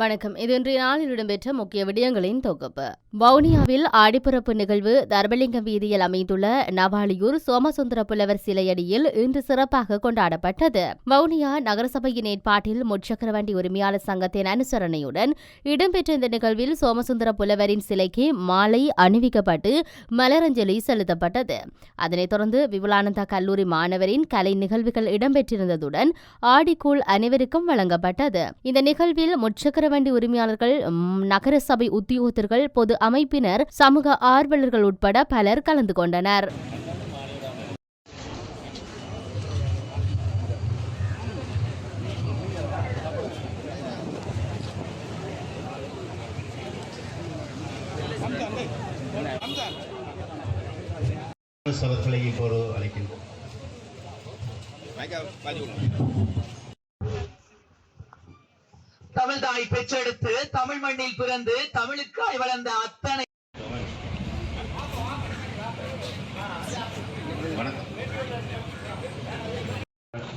வணக்கம். இது இன்றைய நாளில் இடம்பெற்ற முக்கிய விடயங்களின் தொகுப்பு. வவுனியாவில் ஆடிப்பிறப்பு நிகழ்வு தர்மலிங்கம் வீதியில் அமைந்துள்ள நவாலியூர் சோமசுந்தர புலவர் சிலையடியில் இன்று சிறப்பாக கொண்டாடப்பட்டது. வவுனியா நகரசபையின் ஏற்பாட்டில் முச்சக்கரவண்டி உரிமையாளர் சங்கத்தின் அனுசரணையுடன் இடம்பெற்ற இந்த நிகழ்வில் சோமசுந்தர புலவரின் சிலைக்கு மாலை அணிவிக்கப்பட்டு மலரஞ்சலி செலுத்தப்பட்டது. அதனைத் தொடர்ந்து விபுலானந்தா கல்லூரி மாணவரின் கலை நிகழ்வுகள் இடம்பெற்றிருந்ததுடன் ஆடிக்கூழ் அனைவருக்கும் வழங்கப்பட்டது. இந்த நிகழ்வில் முச்சக்கர வண்டி உரிமையாளர்கள் நகரசபை நகர சபை உத்தியோகத்தர்கள் பொது அமைப்பினர் சமூக ஆர்வலர்கள் உட்பட பலர் கலந்து கொண்டனர். சதத்திலே இப்போது அழைக்கின்றோம். தமிழ் தாய் பெற்றெடுத்து தமிழ் மண்ணில் பிறந்து தமிழுக்காய் வளர்ந்த அத்தனை வணக்கம்.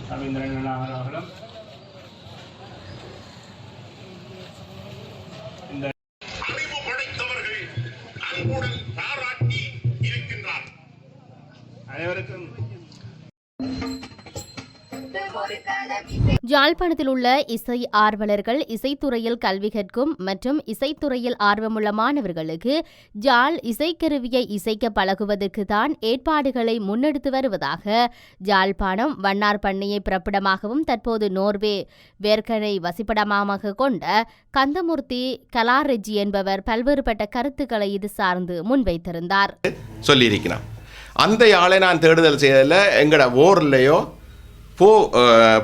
ரவீந்திரன் அவர்களும் யாழ்ப்பாணத்தில் உள்ள இசை ஆர்வலர்கள் இசைத்துறையில் கல்வி கற்கும் மற்றும் இசைத்துறையில் ஆர்வமுள்ள மாணவர்களுக்கு ஜாழ் இசைக்கருவியை இசைக்க பழகுவதற்கு தான் ஏற்பாடுகளை முன்னெடுத்து வருவதாக ஜாழ்ப்பாணம் வண்ணார் பண்ணையை பிறப்பிடமாகவும் தற்போது நோர்வே வேர்க்கனை வசிப்பிடமாக கொண்ட கந்தமூர்த்தி கலாரெஜி என்பவர் பல்வேறுபட்ட கருத்துக்களை இது சார்ந்து முன்வைத்திருந்தார். சொல்லியிருக்கிறான் அந்த யாழை நான் தேடுதல் செய்யல. எங்கட ஓர்லேயோ போ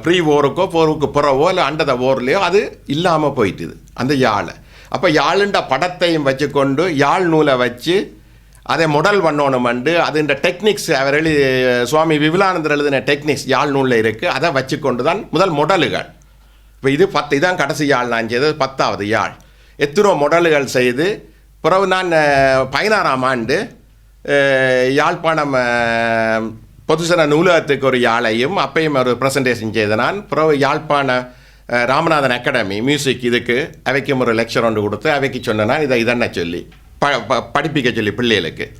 ப்ரீ ஓருக்கோ போருக்கு புறவோ இல்லை அண்டத ஓர்லேயோ அது இல்லாமல் போயிட்டுது அந்த யாழை. அப்போ யாழுண்ட படத்தையும் வச்சுக்கொண்டு யாழ் நூலை வச்சு அதை முடல் பண்ணணுமெண்டு அதுன்ற டெக்னிக்ஸ் அவர் எழுதி சுவாமி விபுலானந்தர் எழுதின டெக்னிக்ஸ் யாழ் நூலில் இருக்குது அதை வச்சுக்கொண்டு தான் முதல் முடலுகள் இப்போ இது பத்து இதான் கடைசி யாழ் நான் செய்தது பத்தாவது யாழ். எத்தனோ முடல்கள் செய்து பிறகு நான் பதினாறாம் ஆண்டு யாழ்ப்பாணம் பொதுசன நூலகத்துக்கு ஒரு யாழையும் அப்பையும் ஒரு ப்ரெசன்டேஷன் செய்த நான் பிறகு யாழ்ப்பாண ராமநாதன் அகாடமி மியூசிக் இதுக்கு அவைக்கும் ஒரு லெக்சர் ஒன்று கொடுத்து அவைக்கு சொன்னேன்னா இதை இதென்ன சொல்லி ப ப- படிப்பிக்க சொல்லி பிள்ளைகளுக்கு.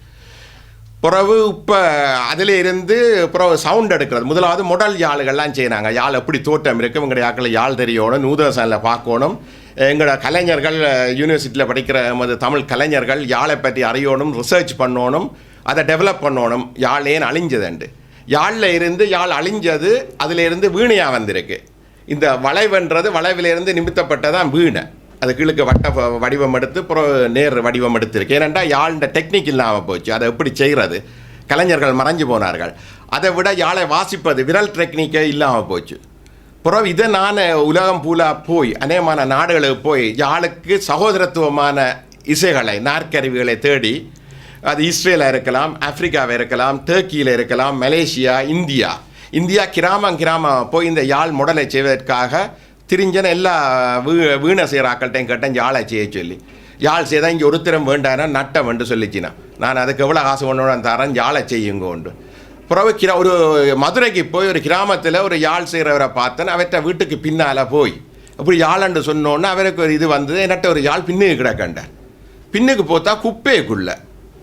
பிறகு இப்போ அதில் இருந்து பிறகு சவுண்ட் எடுக்கிறது. முதலாவது முடல் யாழ்கள்லாம் செய்கிறாங்க யாழ் எப்படி தோட்டம் இருக்குது எங்களுடைய யாக்களை யாழ் தெரியணும் நூதசனில் பார்க்கணும். எங்களோட கலைஞர்கள் யூனிவர்சிட்டியில் படிக்கிற நமது தமிழ் கலைஞர்கள் யாழை பற்றி அறியணும் ரிசர்ச் பண்ணணும். அதை டெவலப் பண்ணணும். யாழ் ஏன் அழிஞ்சதுண்டு? யாழில் இருந்து யாழ் அழிஞ்சது அதிலிருந்து வீணையாக வந்திருக்கு. இந்த வளைவுன்றது வளைவிலிருந்து நிமித்தப்பட்டதான் வீணை. அது கீழுக்கு வட்ட வடிவம் எடுத்து அப்புறம் நேர் வடிவம் எடுத்திருக்கு. ஏனென்றா யாழ்ன்ற டெக்னிக் இல்லாமல் போச்சு. அதை எப்படி செய்கிறது கலைஞர்கள் மறைஞ்சு போனார்கள். அதை விட யாழை வாசிப்பது விரல் டெக்னிக்கே இல்லாமல் போச்சு. புறம் இதை நான் உலகம் பூலா போய் அநேகமான நாடுகளுக்கு போய் யாழுக்கு சகோதரத்துவமான இசைகளை நாற்கருவிகளை தேடி அது இஸ்ரேலாக இருக்கலாம் ஆப்பிரிக்காவில் இருக்கலாம் டர்க்கியில் இருக்கலாம் மலேசியா இந்தியா. இந்தியா கிராமம் கிராமம் போய் இந்த யாழ் முடலை செய்வதற்காக திரிஞ்சன எல்லா வீ வீணை செய்கிறாக்கள்கிட்டையும் கேட்டேன் யாழை செய்ய சொல்லி. யாழ் செய்தால் இங்கே ஒருத்தரம் வேண்டானா நட்டம் என்று சொல்லிச்சினா. நான் அதுக்கு எவ்வளோ காசு ஒன்று தரேன் யாழை செய்யுங்க உண்டு. பிறகு கிரா ஒரு மதுரைக்கு போய் ஒரு கிராமத்தில் ஒரு யாழ் செய்கிறவரை பார்த்தேன் அவர்கிட்ட வீட்டுக்கு பின்னால் போய். அப்படி யாழன்று சொன்னோன்னே அவருக்கு ஒரு இது வந்தது என்னட்ட ஒரு யாழ் பின்னுக்கு கிடக்கண்டார் பின்னுக்கு போத்தா குப்பைக்குள்ளே.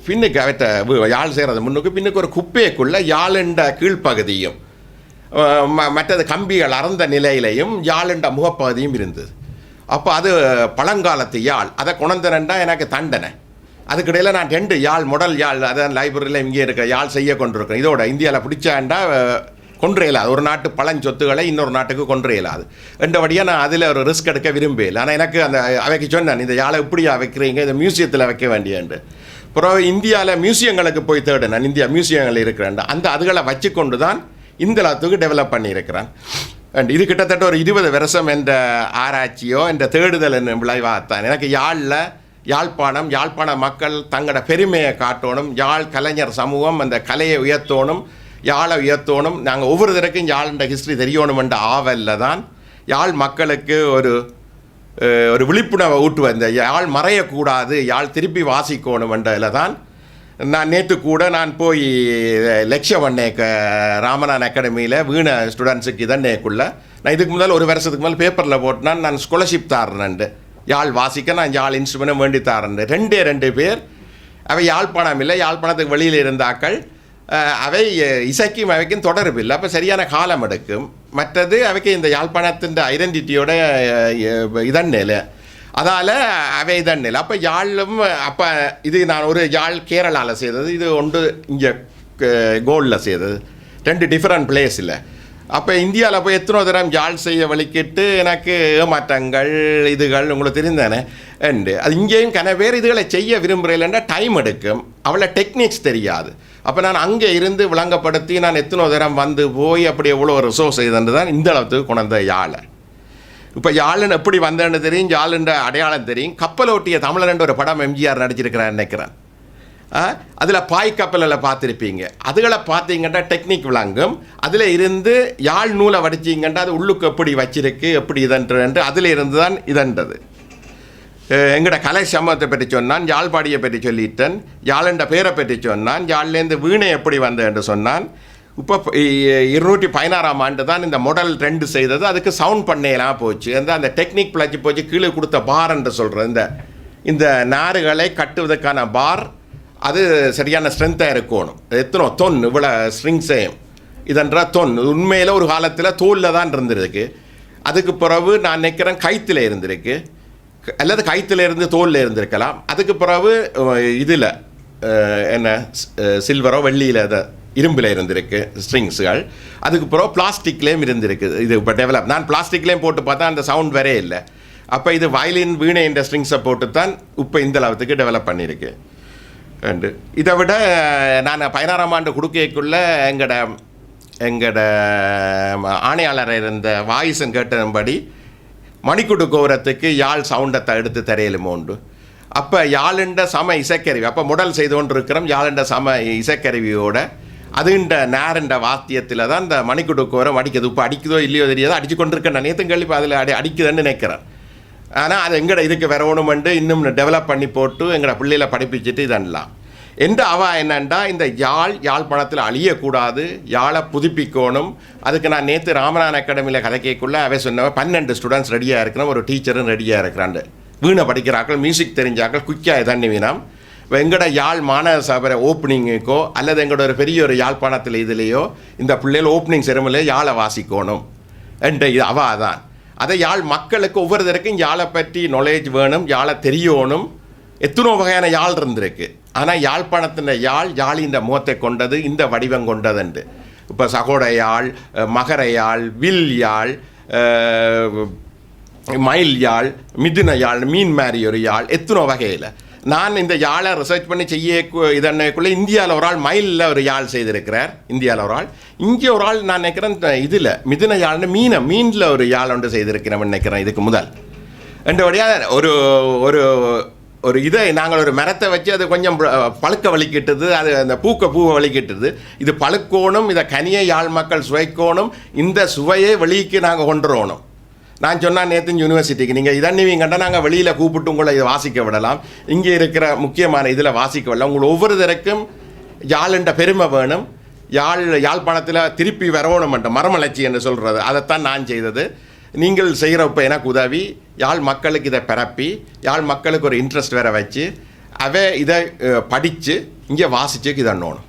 பின்னுக்கு அவற்ற யாழ் செய்கிறது முன்னுக்கு பின்னுக்கு ஒரு குப்பைக்குள்ள யாழுண்ட கீழ்ப்பகுதியும் ம- மற்றது கம்பிகள் அறந்த நிலையிலையும் யாழுண்ட முகப்பகுதியும் இருந்தது. அப்போ அது பழங்காலத்து யாழ். அதை குணந்தனண்டா எனக்கு தண்டனை. அதுக்கிடையில் நான் ரெண்டு யாழ் முடல் யாழ் அதான் லைப்ரரியில் இங்கே இருக்க யாழ் செய்ய கொண்டிருக்கேன் இதோட இந்தியாவில் பிடிச்சாண்டா அஹ், கொன்று இயலாது. ஒரு நாட்டு பழஞ்சொத்துக்களை இன்னொரு நாட்டுக்கு கொன்று இயலாது. ரெண்டபடியாக நான் அதில் ஒரு ரிஸ்க் எடுக்க விரும்பல ஆனால் எனக்கு அந்த அவைக்கு சொன்னேன் இந்த யாழை இப்படியா வைக்கிறீங்க? இந்த மியூசியத்தில் வைக்க வேண்டியன்று அப்புறம் இந்தியாவில் மியூசியங்களுக்கு போய் தேடினேன் இந்தியா மியூசியங்கள் இருக்கிறேன் அந்த அதுகளை வச்சுக்கொண்டு தான் இந்த லத்துக்கு டெவலப் பண்ணியிருக்கிறேன். அண்ட் இது கிட்டத்தட்ட ஒரு இருபது வருஷம் என்ற ஆராய்ச்சியோ என்ற தேடுதல் என்னும் விளைவாகத்தான். எனக்கு யாழில் யாழ்ப்பாணம் யாழ்ப்பாண மக்கள் தங்களோட பெருமையை காட்டணும் யாழ் கலைஞர் சமூகம் அந்த கலையை உயர்த்தணும் யாழை உயர்த்தணும். நாங்கள் ஒவ்வொரு தடவைக்கும் யாழ்ன்ற ஹிஸ்ட்ரி தெரியணும் என்ற ஆவலில் தான் யாழ் மக்களுக்கு ஒரு ஒரு விழிப்புணர்வை ஊட்டுவேன் இந்த யாழ் மறையக்கூடாது யாழ் திருப்பி வாசிக்கணும் என்றதில் தான் நான் நேற்று கூட நான் போய் லெக்சர் க ராமநாதன் அகாடமியில் வீண ஸ்டூடெண்ட்ஸுக்கு இதன்னேக்குள்ள நான் இதுக்கு முதல் ஒரு வருஷத்துக்கு முதல் பேப்பரில் போட்டுனா நான் ஸ்காலர்ஷிப் தாரேன்ண்டு. யாழ் வாசிக்க நான் யாழ் இன்ஸ்ட்ருமெண்ட்டும் வேண்டி தாரேன் ரெண்டே ரெண்டு பேர் அவை யாழ்ப்பாணம் இல்லை யாழ்ப்பாணத்துக்கு வெளியில் இருந்தாக்கள் அவை இசைக்கும் அவைக்கும் தொடர்பு இல்லை. அப்போ சரியான காலம் எடுக்கும். மற்றது அவைக்கு இந்த யாழ்ப்பாணத்தின் ஐடென்டிட்டியோட இதன்னில அதால் அவை இதன்னில அப்போ யாழும் அப்போ இது நான் ஒரு யாழ் கேரளாவில் செய்தது. இது ஒன்று இங்கே கோல்டில் செய்தது. ரெண்டு டிஃப்ரெண்ட் பிளேஸில் அப்போ இந்தியாவில் போய் எத்தனை தரம் யாழ் செய்ய வலிக்கிட்டு எனக்கு ஏமாற்றங்கள் இதுகள் உங்களுக்கு தெரிந்தானே? உண்டு அது இங்கேயும் கன பேர் இதுகளை செய்ய விரும்புகிறேன் டைம் எடுக்கும். அவளை டெக்னிக்ஸ் தெரியாது. அப்போ நான் அங்கே இருந்து விளங்கப்படுத்தி நான் எத்தனை தரம் வந்து போய் அப்படி எவ்வளோ ரிசோர்ஸ் செய்தது தான் இந்த அளவுக்கு கொண்ட யாழை. இப்போ யாழன் எப்படி வந்தேன்னு தெரியும் யாழுன்ற அடையாளம் தெரியும். கப்பலோட்டிய தமிழன் ஒரு படம் எம்ஜிஆர் நடிச்சிருக்கிறான்னு நினைக்கிறேன். அதில் பாய் கப்பலில் பார்த்துருப்பீங்க. அதுகளை பார்த்தீங்கன்னா டெக்னிக் விளங்கும். அதில் இருந்து யாழ் நூலை வடிச்சிங்கன்னா அது உள்ளுக்கு எப்படி வச்சிருக்கு எப்படி இதன்று அதில் இருந்து தான் இதன்றது. எங்கட கலை சம்பவத்தை பற்றி சொன்னான் யாழ்பாடியை பற்றி சொல்லிட்டேன் யாழண்ட பேரை பற்றி சொன்னான் யாழ்லேருந்து வீணை எப்படி வந்தது என்று சொன்னான். இப்போ இருநூற்றி பதினாறாம் ஆண்டு தான் இந்த மொடல் ரெண்டு செய்தது அதுக்கு சவுண்ட் பண்ணையெல்லாம் போச்சு. அந்த அந்த டெக்னிக் பிளச்சு போச்சு கீழே கொடுத்த பார் என்று சொல்கிறது இந்த இந்த நாறுகளை கட்டுவதற்கான பார் அது சரியான ஸ்ட்ரென்த்தாக இருக்கணும். எத்தனோ தொன் இவ்வளோ ஸ்ட்ரிங்ஸையும் இதன்ற தொன். உண்மையில் ஒரு காலத்தில் தோலில் தான் இருந்திருக்கு. அதுக்கு பிறகு நான் நினைக்கிறேன் கைத்தில் இருந்திருக்கு. அல்லது கைத்தில் இருந்து தோலில் இருந்திருக்கலாம். அதுக்கு பிறகு இதில் என்ன சில்வரோ வெள்ளியில் அதை இரும்பில் இருந்திருக்கு ஸ்ட்ரிங்ஸுகள் அதுக்கு பிறகு பிளாஸ்டிக்லேயும் இருந்திருக்கு. இது இப்போ டெவலப் நான் பிளாஸ்டிக்லேயும் போட்டு பார்த்தா அந்த சவுண்ட் வரே இல்லை. அப்போ இது வயலின் வீணை என்ற ஸ்ட்ரிங்ஸை போட்டு தான் இப்போ இந்த அளவுக்கு டெவலப் பண்ணியிருக்கு அண்டு இதை விட நான் பதினாறாம் ஆண்டு கொடுக்கைக்குள்ள எங்களோட எங்களோட ஆணையாளர் இருந்த வாய்ஸன் கேட்டபடி மணிக்குடு கோபுரத்துக்கு யாழ் சவுண்டத்தை எடுத்து தரையிலுமோ உண்டு. அப்போ யாழுண்ட சம இசைக்கருவி அப்போ முடல் செய்து கொண்டு இருக்கிறோம் யாழுண்ட சம இசைக்கருவியோட அதுண்ட நேரண்ட வாத்தியத்தில் தான் இந்த மணிக்குடு கோபுரம் அடிக்குது. இப்போ அடிக்குதோ இல்லையோ தெரியாது அடிச்சு கொண்டு இருக்கேன் நேற்று கழிப்பு அதில் அடி அடிக்குதுன்னு நினைக்கிறேன். ஆனால் அது எங்கட இதுக்கு வரணுமெண்டு இன்னும் டெவலப் பண்ணி போட்டு எங்களை பிள்ளையில படிப்பிச்சுட்டு இதெல்லாம். என்ற அவ என்னண்டா இந்த யாழ் யாழ்ப்பாணத்தில் அழியக்கூடாது யாழை புதுப்பிக்கணும். அதுக்கு நான் நேற்று ராமநாதன் அகாடமியில் கதைக்கக்குள்ள அவை சொன்னவ பன்னெண்டு ஸ்டூடெண்ட்ஸ் ரெடியாக இருக்கிறோம் ஒரு டீச்சரும் ரெடியாக இருக்கிறாண்டு வீணை படிக்கிறாக்கள் மியூசிக் தெரிஞ்சாக்கள் குயிக்காக தண்ணி வீணாம். இப்போ எங்களோட யாழ் மாணவ சபை ஓப்பனிங்குக்கோ அல்லது எங்களோட ஒரு பெரிய ஒரு யாழ்ப்பாணத்தில் இதுலேயோ இந்த பிள்ளைகள் ஓப்பனிங் செரமனியில் யாழை வாசிக்கணும். என்ற இது அவா தான். அதை யாழ் மக்களுக்கு ஒவ்வொருத்தருக்கும் யாழை பற்றி நாலேஜ் வேணும் யாழை தெரியணும். எத்தனோ வகையான யாழ் இருந்திருக்கு. ஆனால் யாழ்ப்பாணத்தின் யாழ் யாழின் முகத்தை கொண்டது இந்த வடிவம் கொண்டதுண்டு இப்போ சகோட யாழ் மகர யாழ் வில் யாழ் மயில் யாழ் மிதுன யாழ் மீன் மாதிரி ஒரு யாழ் எத்தனோ வகையில். நான் இந்த யாழை ரிசர்ச் பண்ணி செய்ய இதன்னைக்குள்ளே இந்தியாவில் ஒரு ஆள் மயிலில் ஒரு யாழ் செய்திருக்கிறார். இந்தியாவில் ஒரு ஆள். இங்கே ஒரு ஆள் நான் நினைக்கிறேன் இதில் மிதுன யாழ்னு மீனை மீனில் ஒரு யாழ் ஒன்று செய்திருக்கிறேன் நினைக்கிறேன் இதுக்கு முதல். ரெண்டு வழியாக ஒரு ஒரு ஒரு இதை நாங்கள் ஒரு மரத்தை வச்சு அது கொஞ்சம் பழுக்க வலிக்கிட்டது அது அந்த பூக்க பூவை வலிக்கிட்டது. இது பழுக்கோணும் இதை கனியை யாழ் மக்கள் சுவைக்கோணும் இந்த சுவையை வெளிக்கு நாங்கள் கொண்டுறோணும். நான் சொன்னேன் நேற்று யூனிவர்சிட்டிக்கு நீங்கள் இதன்னிவீங்கண்டா நாங்கள் வெளியில் கூப்பிட்டு உங்களை இதை வாசிக்க விடலாம். இங்கே இருக்கிற முக்கியமான இதில் வாசிக்க விடலாம். உங்களை ஒவ்வொருத்தருக்கும் யாழ்ன்ற பெருமை வேணும். யாழ் யாழ்ப்பாணத்தில் திருப்பி வரணும் மரமலர்ச்சி என்று சொல்கிறது அதைத்தான் நான் செய்தது. நீங்கள் செய்கிற இப்போ எனக்கு உதவி. யாழ் மக்களுக்கு இதை பரப்பி யாழ் மக்களுக்கு ஒரு இன்ட்ரெஸ்ட் வேற வச்சு அவ இதை படித்து இங்கே வாசிச்சு இதன்னோணும்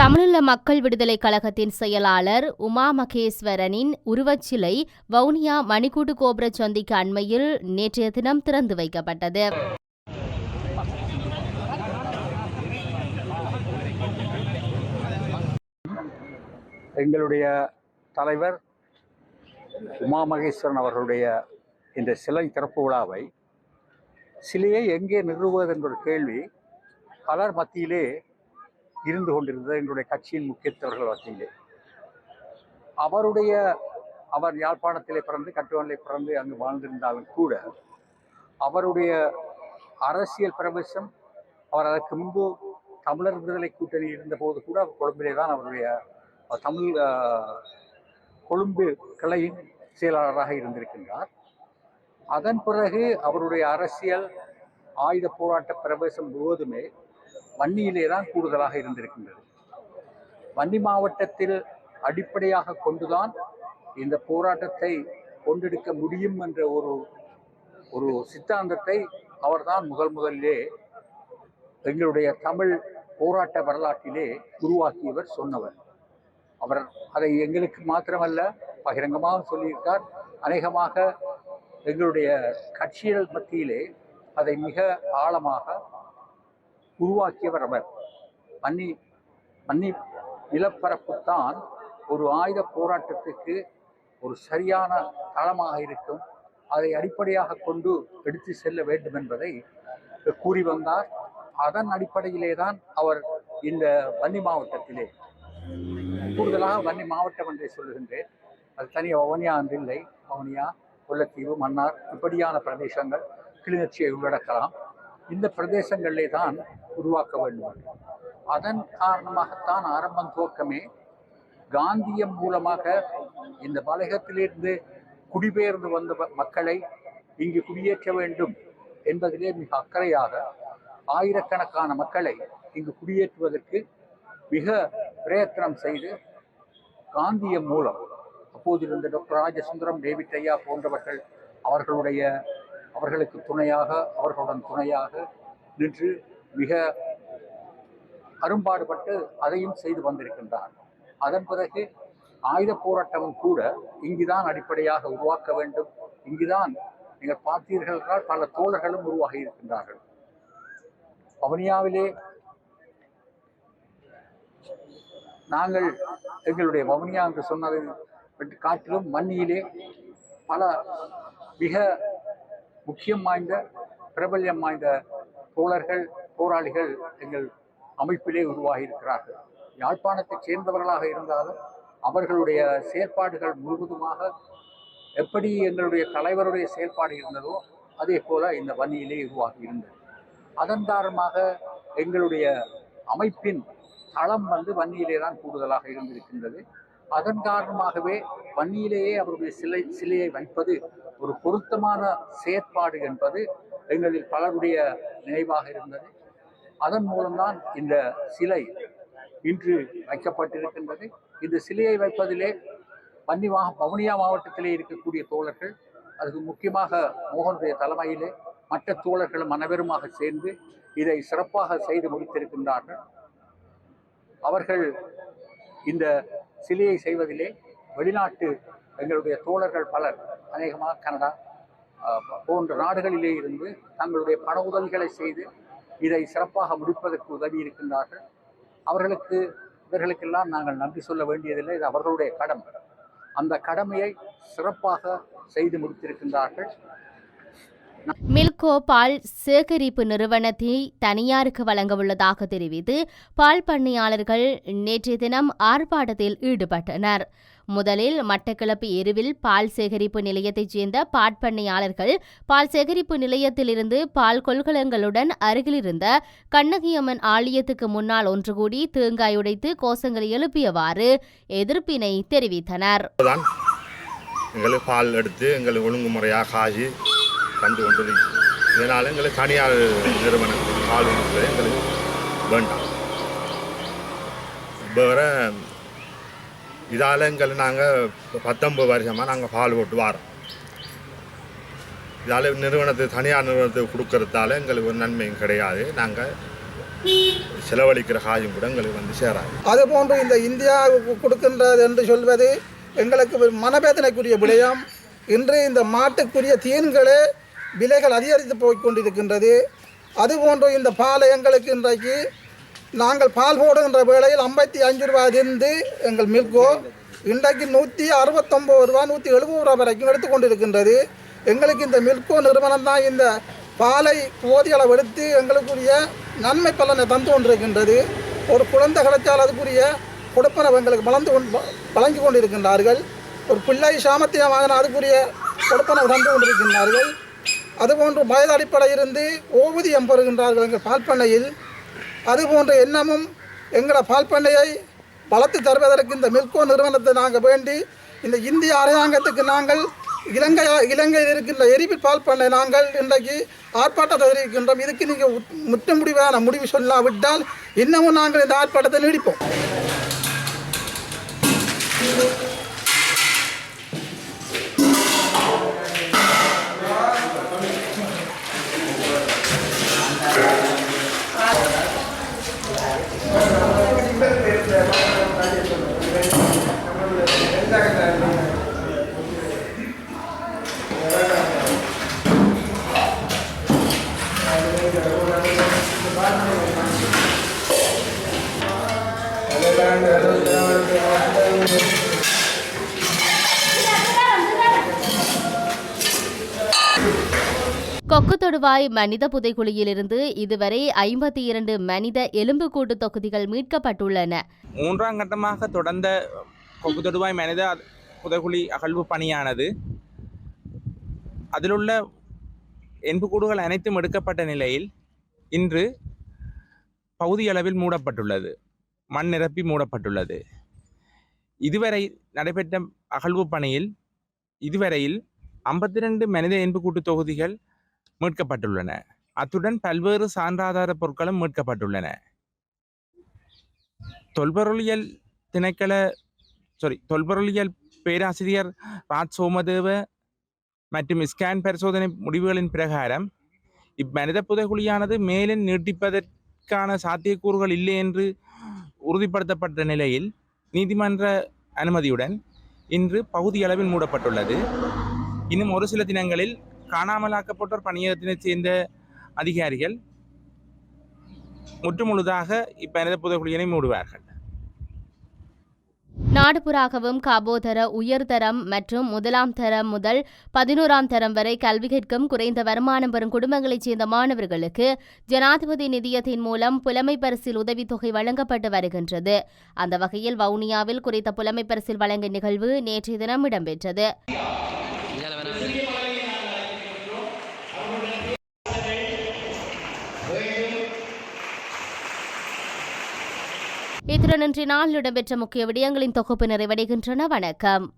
தமிழீழ மக்கள் விடுதலை கழகத்தின் செயலாளர் உமா மகேஸ்வரனின் உருவச்சிலை வவுனியா மணிக்கூட்டு கோபுர சந்திக்கு அண்மையில் நேற்றைய தினம் திறந்து வைக்கப்பட்டது. எங்களுடைய தலைவர் உமா மகேஸ்வரன் அவர்களுடைய இந்த சிலை திறப்பு விழாவை சிலையை எங்கே நிறுவுவது என்ற ஒரு கேள்வி பலர் மத்தியிலே இருந்து கொண்டிருந்தது எங்களுடைய கட்சியின் முக்கியத்தவர்கள் மத்தியிலே. அவருடைய அவர் யாழ்ப்பாணத்திலே பிறந்து கட்டுவனிலே பிறந்து அங்கு வாழ்ந்திருந்தாலும் கூட அவருடைய அரசியல் பிரவேசம் அவர் அதற்கு முன்பு தமிழர் விடுதலை கூட்டணி இருந்தபோது கூட கொழும்பிலே தான் அவருடைய தமிழ் கொழும்பு கிளையின் செயலாளராக இருந்திருக்கின்றார். அதன் பிறகு அவருடைய அரசியல் ஆயுத போராட்ட பிரவேசம் முழுவதுமே வன்னியிலே தான் கூடுதலாக இருந்திருக்கின்றது. வன்னி மாவட்டத்தில் அடிப்படையாக கொண்டுதான் இந்த போராட்டத்தை கொண்டெடுக்க முடியும் என்ற ஒரு ஒரு சித்தாந்தத்தை அவர்தான் முதல் முதலிலே எங்களுடைய தமிழ் போராட்ட வரலாற்றிலே உருவாக்கியவர் சொன்னவர். அவர் அதை எங்களுக்கு மாத்திரமல்ல பகிரங்கமாக சொல்லியிருக்கார். அநேகமாக எங்களுடைய கட்சிகள் மத்தியிலே அதை மிக ஆழமாக உருவாக்கியவர் அவர். மன்னி மன்னி நிலப்பரப்புத்தான் ஒரு ஆயுத போராட்டத்துக்கு ஒரு சரியான தளமாக இருக்கும். அதை அடிப்படையாக கொண்டு எடுத்து செல்ல வேண்டும் என்பதை கூறி வந்தார். அதன் அடிப்படையிலே தான் அவர் இந்த வன்னி மாவட்டத்திலே கூடுதலாக வன்னி மாவட்டம் என்றே சொல்லுகின்றேன். அது தனியாக வவுனியா என்று இல்லை. வவுனியா முல்லைத்தீவு மன்னார் இப்படியான பிரதேசங்கள் கிளிநொச்சியை உள்ளடக்கலாம். இந்த பிரதேசங்களிலே தான் உருவாக்க வேண்டும். அதன் காரணமாகத்தான் ஆரம்பம் துவக்கமே. காந்தியம் மூலமாக இந்த மலையகத்திலிருந்து குடிபெயர்ந்து வந்த மக்களை இங்கு குடியேற்ற வேண்டும் என்பதிலே மிக அக்கறையாக ஆயிரக்கணக்கான மக்களை இங்கு குடியேற்றுவதற்கு மிக பிரயத்தனம் செய்து காந்தியம் மூலம் அப்போதிருந்த டாக்டர் ராஜசுந்தரம் டேவிட் ஐயா போன்றவர்கள் அவர்களுடைய அவர்களுக்கு துணையாக அவர்களுடன் துணையாக நின்று மிக அரும்பாடுபட்டு அதையும் செய்து வந்திருக்கின்றார். அதன் பிறகு ஆயுத போராட்டமும் கூட இங்குதான் அடிப்படையாக உருவாக்க வேண்டும். இங்குதான் நீங்கள் பார்த்தீர்கள் என்றால் பல தோழர்களும் உருவாகி இருக்கின்றார்கள். வவுனியாவிலே நாங்கள் எங்களுடைய வவுனியா என்று சொன்னதை காட்டிலும் மண்ணியிலே பல மிக முக்கியம் வாய்ந்த பிரபல்யம் வாய்ந்த தோழர்கள் போராளிகள் எங்கள் அமைப்பிலே உருவாகி இருக்கிறார்கள். யாழ்ப்பாணத்தைச் சேர்ந்தவர்களாக இருந்தாலும் அவர்களுடைய செயற்பாடுகள் முழுவதுமாக எப்படி எங்களுடைய தலைவருடைய செயல்பாடு இருந்ததோ அதே போல இந்த வன்னியிலே உருவாகி இருந்தது. அதன் காரணமாக எங்களுடைய அமைப்பின் தளம் வந்து வன்னியிலே தான் கூடுதலாக இருந்திருக்கின்றது. அதன் காரணமாகவே வன்னியிலேயே அவருடைய சிலை சிலையை வைப்பது ஒரு பொருத்தமான செயற்பாடு என்பது எங்களில் பலருடைய நினைவாக இருந்தது. அதன் மூலம்தான் இந்த சிலை இன்று வைக்கப்பட்டிருக்கின்றது. இந்த சிலையை வைப்பதிலே வன்னி மா வவுனியா மாவட்டத்திலே இருக்கக்கூடிய தோழர்கள் அதுக்கு முக்கியமாக மோகனுடைய தலைமையிலே மற்ற தோழர்களும் அனைவருமாக சேர்ந்து இதை சிறப்பாக செய்து முடித்திருக்கின்றார்கள். அவர்கள் இந்த சிலையை செய்வதிலே வெளிநாட்டு எங்களுடைய தோழர்கள் பலர் அநேகமாக கனடா போன்ற நாடுகளிலே இருந்து தங்களுடைய பண உதவிகளை செய்து இதை சிறப்பாக முடிப்பதற்கு உதவி இருக்கின்றார்கள். அவர்களுக்கு இவர்களுக்கெல்லாம் நாங்கள் நன்றி சொல்ல வேண்டியதில்லை இது அவர்களுடைய கடமை. அந்த கடமையை சிறப்பாக செய்து முடித்திருக்கின்றார்கள். மில்கோ பால் சேகரிப்பு நிறுவனத்தை தனியாருக்கு வழங்க உள்ளதாக தெரிவித்து பால் பண்ணையாளர்கள் நேற்றைய தினம் ஆர்ப்பாட்டத்தில் ஈடுபட்டனர். முதலில் மட்டக்களப்பு எருவில் பால் சேகரிப்பு நிலையத்தைச் சேர்ந்த பாட்பண்ணையாளர்கள் பால் சேகரிப்பு நிலையத்திலிருந்து பால் கொள்கலங்களுடன் அருகிலிருந்த கண்ணகியம்மன் ஆலயத்துக்கு முன்னால் ஒன்று கூடி தேங்காய் உடைத்து கோஷங்களை எழுப்பியவாறு எதிர்ப்பினை தெரிவித்தனர். எங்களுக்கு பால் எடுத்து எங்களுக்கு ஒழுங்குமுறையாக காய்ச்சி கண்டு கொண்டு இதனால் எங்களுக்கு தனியார் நிறுவனம் ஆளுநர்கள் எங்களுக்கு வேண்டாம். வேறு இதால் எங்களை நாங்கள் பத்தொம்பது வருஷமாக நாங்கள் பால் போட்டு வரோம். இதால் நிறுவனத்துக்கு தனியார் நிறுவனத்துக்கு கொடுக்கறதால எங்களுக்கு ஒரு நன்மையும் கிடையாது. நாங்கள் செலவழிக்கிற காயும் கூட எங்களுக்கு வந்து சேராது. அது போன்று இந்த இந்தியா கொடுக்கின்றது என்று சொல்வது எங்களுக்கு மனவேதனைக்குரிய விடயம். இன்று இந்த மாட்டுக்குரிய தீன்களே விலைகள் அதிகரித்து போய் கொண்டிருக்கின்றது அதுபோன்று இந்த பாலை எங்களுக்கு இன்றைக்கு நாங்கள் பால் போடுகின்ற வேளையில் ஐம்பத்தி அஞ்சு இருந்து எங்கள் மில்கோ இன்றைக்கு நூற்றி அறுபத்தொம்பது ரூபா நூற்றி எழுபது ரூபா வரைக்கும் எடுத்துக்கொண்டிருக்கின்றது. எங்களுக்கு இந்த மில்கோ நிறுவனம் தான் இந்த பாலை போதிய அளவு எடுத்து எங்களுக்குரிய நன்மை பலனை தந்து கொண்டிருக்கின்றது. ஒரு குழந்தை கிடைச்சால் அதுக்குரிய கொடுப்பனவு எங்களுக்கு வளர்ந்து கொண்டு வழங்கி கொண்டிருக்கின்றார்கள். ஒரு பிள்ளை சாமர்த்தியம் வாங்கின அதுக்குரிய கொடுப்பனவு தந்து கொண்டிருக்கின்றார்கள். அதுபோன்று வயது அடிப்படையிலிருந்து ஓவியம் பெறுகின்றார்கள் எங்கள் பால்பண்ணையில். அதுபோன்ற எண்ணமும் எங்களோட பால்பண்ணையை வளர்த்து தருவதற்கு இந்த மில்கோ நிறுவனத்தை நாங்கள் வேண்டி இந்த இந்திய அரசாங்கத்துக்கு நாங்கள் இலங்கை இலங்கையில் இருக்கின்ற எரிபில் பால் பண்ணை நாங்கள் இன்றைக்கு ஆர்ப்பாட்டத்தை தெரிவிக்கின்றோம் இதுக்கு நீங்கள் முற்ற முடிவான முடிவு சொல்லாவிட்டால் இன்னமும் நாங்கள் இந்த ஆர்ப்பாட்டத்தை நீடிப்போம். Yeah. கொக்கு மனித புதைக்குழியிலிருந்து இதுவரை ஐம்பத்தி இரண்டு மனித எலும்புக்கூட்டு தொகுதிகள் மீட்கப்பட்டுள்ளன. மூன்றாம் கட்டமாக தொடர்ந்த தொடுவாய் மனித புதைகுழி அகழ்வு பணியானது அதிலுள்ள எண்புக்கூடுகள் அனைத்தும் எடுக்கப்பட்ட நிலையில் இன்று பகுதியளவில் மூடப்பட்டுள்ளது. மண் நிரப்பி மூடப்பட்டுள்ளது. இதுவரை நடைபெற்ற அகழ்வு பணியில் இதுவரையில் ஐம்பத்தி ரெண்டு மனித எண்புக்கூட்டு தொகுதிகள் மீட்கப்பட்டுள்ளன. அத்துடன் பல்வேறு சான்றாதார பொருட்களும் மீட்கப்பட்டுள்ளன. தொல்பொருளியல் திணைக்கள சாரி தொல்பொருளியல் பேராசிரியர் ராஜ் சோமதேவ மற்றும் ஸ்கேன் பரிசோதனை முடிவுகளின் பிரகாரம் இம்மனித புதைகுழியானது மேலும் நீட்டிப்பதற்கான சாத்தியக்கூறுகள் இல்லை என்று உறுதிப்படுத்தப்பட்ட நிலையில் நீதிமன்ற அனுமதியுடன் இன்று பகுதியளவில் மூடப்பட்டுள்ளது. இன்னும் ஒரு சில தினங்களில் காணாமலாக்கப்பட்டோர் பணியகத்தினைச் சேர்ந்த அதிகாரிகள் முற்றுமுழுதாக இப்பனித புதைக்குழியினை மூடுவார்கள். நாடுபுறாகவும் காபோதர உயர்தரம் மற்றும் முதலாம் தரம் முதல் பதினோராம் தரம் வரை கல்வி கற்கும் குறைந்த வருமானம் பெறும் குடும்பங்களைச் சேர்ந்த மாணவர்களுக்கு ஜனாதிபதி நிதியத்தின் மூலம் புலமை பரிசில் உதவித்தொகை வழங்கப்பட்டு வருகின்றது. அந்த வகையில் வவுனியாவில் குறித்த புலமை பரிசில் வழங்கும் நிகழ்வு நேற்றைய தினம் இடம்பெற்றது. இத்துடன் இன்று நாள் இடம்பெற்ற முக்கிய விடயங்களின் தொகுப்பு நிறைவடைகின்றன. வணக்கம்.